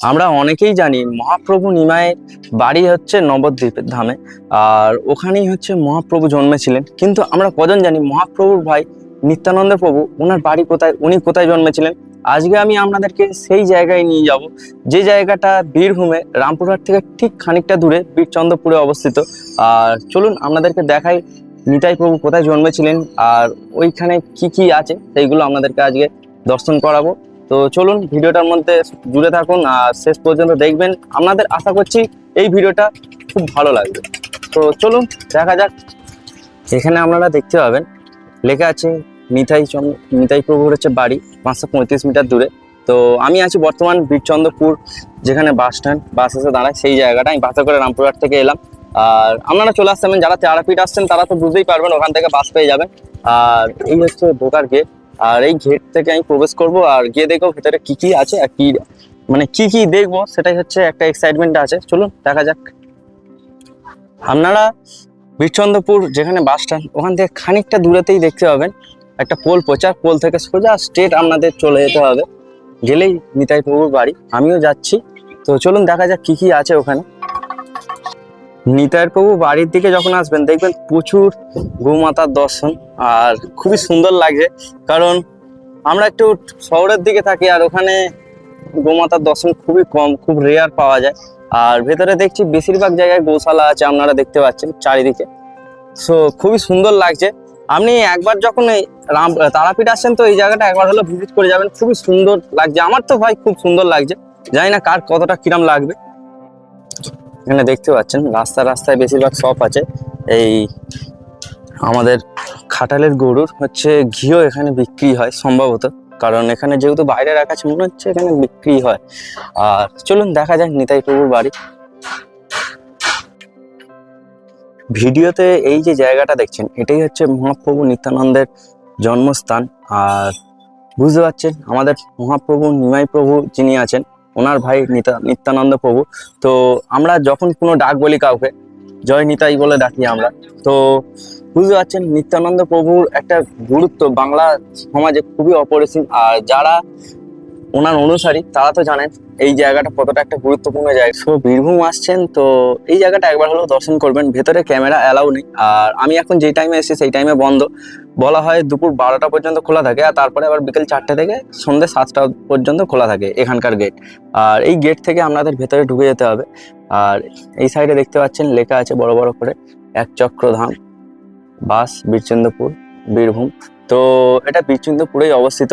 আমরা অনেকেই জানি মহাপ্রভু নিমায়ের বাড়ি হচ্ছে নবদ্বীপের ধামে, আর ওখানেই হচ্ছে মহাপ্রভু জন্মেছিলেন। কিন্তু আমরা কজন জানি মহাপ্রভুর ভাই নিত্যানন্দ প্রভু, ওনার বাড়ি কোথায়, উনি কোথায় জন্মেছিলেন? আজকে আমি আপনাদেরকে সেই জায়গায় নিয়ে যাব, যে জায়গাটা বীরভূমে, রামপুরহাট থেকে ঠিক খানিকটা দূরে বীরচন্দ্রপুরে অবস্থিত। আর চলুন আপনাদেরকে দেখাই নিতাই প্রভু কোথায় জন্মেছিলেন, আর ওইখানে কি কি আছে, সেইগুলো আপনাদেরকে আজকে দর্শন করাবো। তো চলুন ভিডিওটার মধ্যে জুড়ে থাকুন আর শেষ পর্যন্ত দেখবেন। আপনাদের আশা করছি এই ভিডিওটা খুব ভালো লাগবে। তো চলুন দেখা যাক। এখানে আপনারা দেখতে পাবেন, লেখা আছে নিতাই চন্দ্র নিতাই প্রভুর হচ্ছে বাড়ি, পাঁচশো পঁয়ত্রিশ মিটার দূরে। তো আমি আছি বর্তমান বীরচন্দ্রপুর, যেখানে বাস স্ট্যান্ড, বাস এসে দাঁড়ায়, সেই জায়গাটা। আমি বাসে করে রামপুরহাট থেকে এলাম। আর আপনারা চলে আসছেন যারা তারাপীঠ আসছেন, তারা তো বুঝতেই পারবেন, ওখান থেকে বাস পেয়ে যাবেন। আর এই হচ্ছে ঢোকার গেট আর এই গেট থেকে আমি প্রবেশ করব আর গিয়ে দেখব ভেতরে কি কি আছে আর কি মানে কি কি দেখব সেটাই হচ্ছে একটা এক্সাইটমেন্ট আছে। চলুন, দেখা যাক। আপনারা বীরচন্দ্রপুর যেখানে বাস স্ট্যান্ড ওখান থেকে খানিকটা দূরেতেই দেখতে পাবেন একটা পোল প্রচার। পোল থেকে সোজা স্ট্রেট আপনাদের চলে যেতে হবে। গেলেই নিতাই প্রভুর বাড়ি। আমিও যাচ্ছি। তো চলুন, দেখা যাক কি কি আছে ওখানে। নিতাইয়ের প্রভু বাড়ির দিকে যখন আসবেন, দেখবেন প্রচুর গোমাতার দর্শন আর খুবই সুন্দর লাগছে। কারণ আমরা একটু শহরের দিকে থাকি আর ওখানে গোমাতার দর্শন খুবই কম, খুব রেয়ার পাওয়া যায়। আর ভেতরে দেখছি বেশিরভাগ জায়গায় গোশালা আছে, আপনারা দেখতে পাচ্ছেন চারিদিকে। সো খুবই সুন্দর লাগছে। আপনি একবার যখন এই রাম, তারাপীঠ আসছেন তো এই জায়গাটা একবার হলো ভিজিট করে যাবেন, খুবই সুন্দর লাগছে। আমার তো ভাই খুব সুন্দর লাগছে। জানি না কার কতটা কিরাম লাগবে। এখানে দেখতে পাচ্ছেন, রাস্তা রাস্তায় বেশিরভাগ শপ আছে। এই আমাদের খাটালের গরুর হচ্ছে ঘিও এখানে বিক্রি হয় সম্ভবত। কারণ এখানে যেহেতু বাইরে রাখা আছে, মনে হচ্ছে এখানে বিক্রি হয়। আর চলুন দেখা যাক নিতাই প্রভুর বাড়ি। ভিডিওতে এই যে জায়গাটা দেখছেন, এটাই হচ্ছে মহাপ্রভু নিত্যানন্দের জন্মস্থান। আর বুঝতে পারছেন, আমাদের মহাপ্রভু নিমাই প্রভু যিনি আছেন ওনার ভাই নিতা, নিত্যানন্দ প্রভু। তো আমরা যখন কোনো ডাক বলি কাউকে, জয় নিতাই বলে ডাকি আমরা, তো বুঝতে পারছেন নিত্যানন্দ প্রভুর একটা গুরুত্ব বাংলা সমাজে খুবই অপরিসীম। আর যারা ওনার অনুসারী, তারা তো জানেন এই জায়গাটা কতটা একটা গুরুত্বপূর্ণ জায়গা। সো বীরভূম আসছেন, তো এই জায়গাটা একবার হলেও দর্শন করবেন। ভেতরে ক্যামেরা অ্যালাউ নেই। আর আমি এখন যেই টাইমে এসেছি, সেই টাইমে বন্ধ। বলা হয় দুপুর বারোটা পর্যন্ত খোলা থাকে, আর তারপরে আবার বিকেল চারটে থেকে সন্ধ্যে সাতটা পর্যন্ত খোলা থাকে এখানকার গেট আর এই গেট থেকে আপনাদের ভেতরে ঢুকে যেতে হবে। আর এই সাইডে দেখতে পাচ্ছেন, লেখা আছে বড় বড় করে, এক চক্রধাম, বাস, বীরচন্দ্রপুর, বীরভূম। তো এটা বীরচন্দ্রপুরেই অবস্থিত।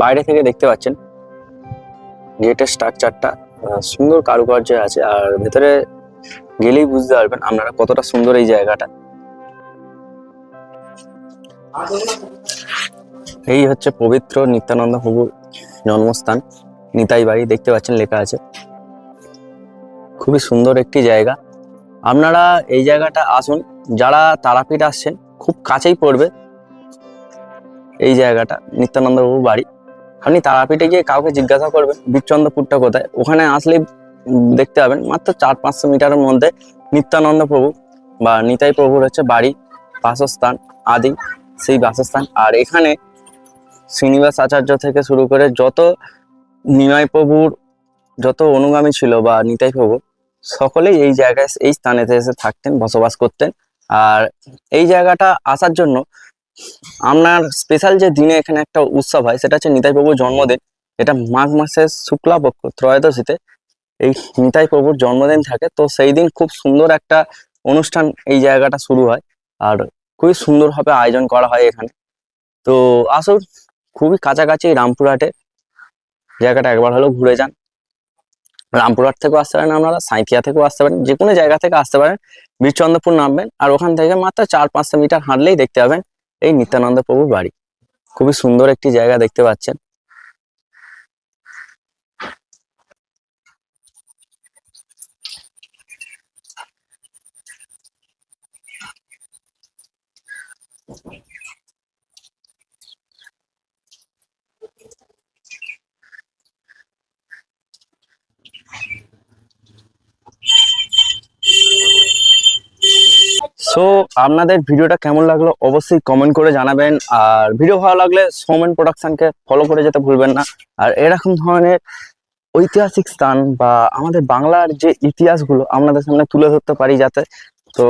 বাইরে থেকে দেখতে পাচ্ছেন গেটের স্ট্রাকচারটা সুন্দর কারুকার্য আছে আর ভেতরে গেলেই বুঝতে পারবেন আপনারা কতটা সুন্দর এই জায়গাটা। এই হচ্ছে পবিত্র নিত্যানন্দ প্রভুর জন্মস্থান, নিতাই বাড়ি, দেখতে পাচ্ছেন লেখা আছে। খুবই সুন্দর একটি জায়গা। আপনারা এই জায়গাটা আসুন, যারা তারাপীঠ আসছেন, খুব কাছেই পড়বে এই জায়গাটা নিত্যানন্দ প্রভুর বাড়ি। আপনি তারাপীঠে গিয়ে কাউকে জিজ্ঞাসা করবেন বীরচন্দ্রপুরটা কোথায়? ওখানে আসলেই দেখতে পাবেন, মাত্র চার পাঁচশো মিটারের মধ্যে নিত্যানন্দ প্রভু বা নিতাই প্রভুর হচ্ছে বাড়ি, বাসস্থান আদি, সেই বাসস্থান। আর এখানে শ্রীনিবাস আচার্য থেকে শুরু করে যত নিমাই প্রভুর যত অনুগামী ছিল বা নিতাই প্রভু সকলেই এই জায়গায়, এই স্থানেতে এসে থাকতেন, বসবাস করতেন। আর এই জায়গাটা আসার জন্য আপনার স্পেশাল যে দিনে এখানে একটা উৎসব হয়, সেটা হচ্ছে নিতাই প্রভুর জন্মদিন। এটা মাঘ মাসের শুক্লাপক্ষ, ত্রয়োদশীতে এই নিতাই প্রভুর জন্মদিন থাকে। তো সেই দিন খুব সুন্দর একটা অনুষ্ঠান এই জায়গাটা শুরু হয়, আর খুবই সুন্দরভাবে আয়োজন করা হয় এখানে। তো আসুন, খুবই কাছাকাছি রামপুরহাটে। জায়গাটা একবার হলেও ঘুরে যান। রামপুরহাট থেকেও আসতে পারেন আপনারা, সাঁইথিয়া থেকেও আসতে পারেন যে কোনো জায়গা থেকে আসতে পারেন বীরচন্দ্রপুর নামবেন, আর ওখান থেকে মাত্র চার পাঁচশো মিটার হাঁটলেই দেখতে পাবেন এই নিত্যানন্দ প্রভুর বাড়ি। খুবই সুন্দর একটি জায়গা দেখতে পাচ্ছেন। সো আপনাদের ভিডিওটা কেমন লাগল অবশ্যই কমেন্ট করে জানাবেন। আর ভিডিও ভালো লাগলে সোমেন প্রোডাকশনকে ফলো করে যেতে ভুলবেন না। আর এরকম ধরনের ঐতিহাসিক স্থান বা আমাদের বাংলার যে ইতিহাসগুলো আপনাদের সামনে তুলে ধরতে পারি যাতে, তো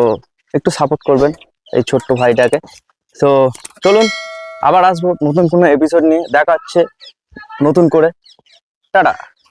একটু সাপোর্ট করবেন এই ছোট্ট ভাইটাকে। তো চলুন আবার আসব নতুন কোনো এপিসোড নিয়ে। দেখা হচ্ছে নতুন করে। টাটা।